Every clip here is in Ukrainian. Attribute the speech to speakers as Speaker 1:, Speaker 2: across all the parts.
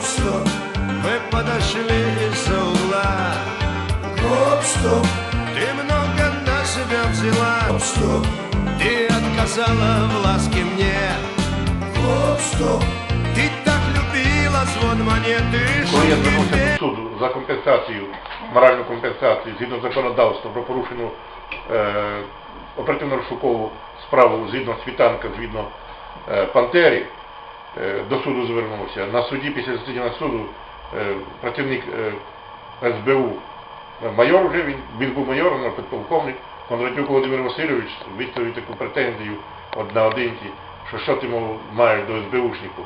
Speaker 1: Гоп-стоп,
Speaker 2: Мы подошли из-за угла
Speaker 1: гоп-стоп,
Speaker 2: Ты много на себя взяла
Speaker 1: гоп-стоп,
Speaker 2: Ты отказала в ласке мне
Speaker 1: гоп-стоп,
Speaker 2: Ты так любила звон монеты
Speaker 3: Коли я
Speaker 2: шум
Speaker 3: звернувся
Speaker 2: петель.
Speaker 3: до суду за компенсацію, моральну компенсацію згідно законодавства про порушену е, оперативно-розшукову справу згідно світанка, згідно е, Пантері, е, до суду звернувся. На суді після засідання суду е, працівник е, СБУ, е, майор вже, він, він був майором, підполковник, Кондратюк Володимир Васильович відповів таку претензію од- на одинці, що що ти мов, маєш до СБУшнику.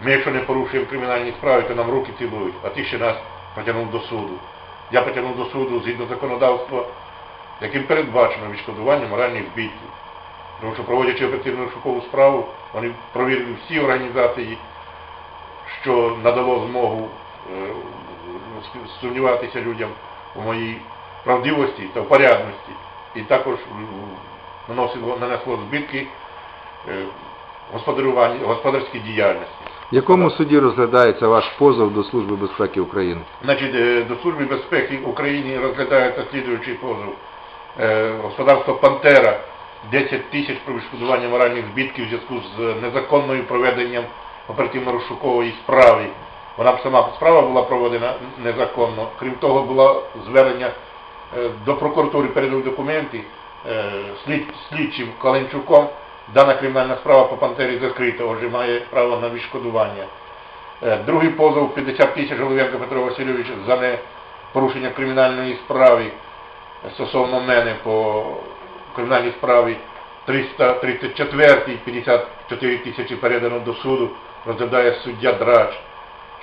Speaker 3: Ми, якщо не порушуємо кримінальні справи, то нам руки цілують, а ти ще нас потягнув до суду. Я потягнув до суду згідно законодавства, яким передбачено відшкодування моральних збитків. Тому що проводячи оперативну шукову справу, вони провірили всі організації, що надало змогу е, сумніватися людям у моїй правдивості та в порядності. І також наносило, нанесло збитки е, господарській діяльності.
Speaker 4: В якому суді розглядається ваш позов до Служби безпеки України?
Speaker 3: Значить, е, до Служби безпеки України розглядається слідуючий позов. Господарство Пантера 10 тисяч про відшкодування моральних збитків в зв'язку з незаконною проведенням оперативно-розшукової справи. Вона б сама справа була проведена незаконно. Крім того, було звернення е, до прокуратури передали документи е, слід, слідчим Каленчуком. Дана кримінальна справа по Пантері закрита, отже має право на відшкодування. Е, Другий позов 50 тисяч Головенко Петро Васильович за не порушення кримінальної справи стосовно мене по кримінальній справі 334 54 тисячі передано до суду, розглядає суддя Драч.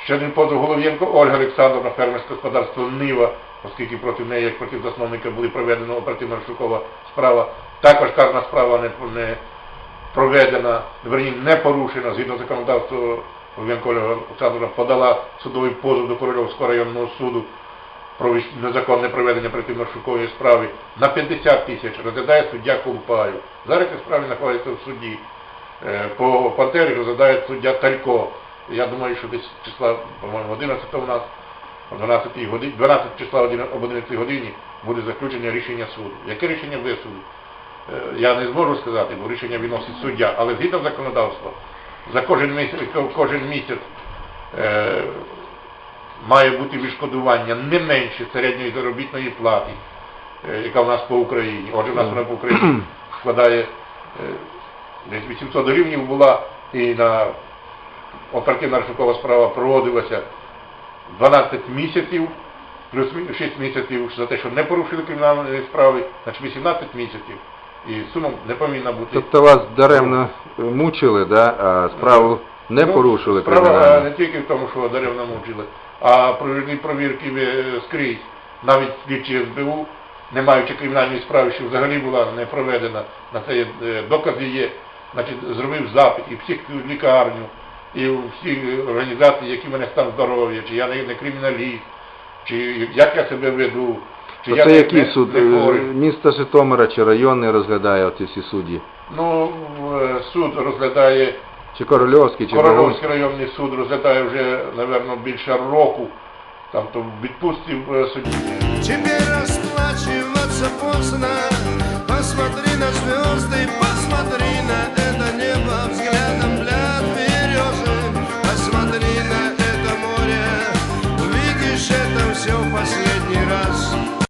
Speaker 3: Ще один позов Голов'єнко Ольга Олександровна, фермерське господарство Нива, оскільки проти неї, як проти засновника, були проведена оперативно-розшукова справа. Також карна справа не, не проведена, верні, не порушена, згідно законодавства Голов'єнко Ольга Олександровна подала судовий позов до Корольовського районного суду про незаконне проведення оперативно-розшукової справи на 50 тисяч розглядає суддя Колупаєв. Зараз ці справи знаходяться в суді. Е, По Пантері розглядає суддя Талько. Я думаю, що десь числа, по-моєму, 11 у нас, о 12 годині, 12 числа об 11 годині буде заключення рішення суду. Яке рішення буде суду? Е, Я не зможу сказати, бо рішення виносить суддя, але згідно законодавства, за кожен місяць, кожен місяць е, має бути відшкодування не менше середньої заробітної плати, е, яка в нас по Україні. Отже, в нас вона по Україні складає е, десь 800 гривнів була і на оперативна розшукова справа проводилася 12 місяців, плюс 6 місяців за те, що не порушили кримінальної справи, значить 18 місяців. І сума не повинна бути.
Speaker 4: Тобто вас даремно мучили, да? а справу не
Speaker 3: Ну,
Speaker 4: порушили
Speaker 3: Справа е, не тільки в тому, що даремно мучили, а провели провірки е, скрізь. Навіть слідчі СБУ, не маючи кримінальної справи, що взагалі була не проведена, на це є, е, докази є, значить, зробив запит і в всіх лікарню, і у всі організації, які в мене стан здоров'я, чи я не, криміналіст, чи як я себе веду, чи я
Speaker 4: Це
Speaker 3: не-
Speaker 4: який
Speaker 3: не-
Speaker 4: суд?
Speaker 3: не хворий.
Speaker 4: Міста Житомира чи районний розглядає оці всі судді?
Speaker 3: Ну, суд розглядає
Speaker 4: Чи Корольовський, чи?
Speaker 3: Корольовський районний суд розглядає вже, напевно, більше року, там то в відпустці в розплачуватися
Speaker 2: Теперь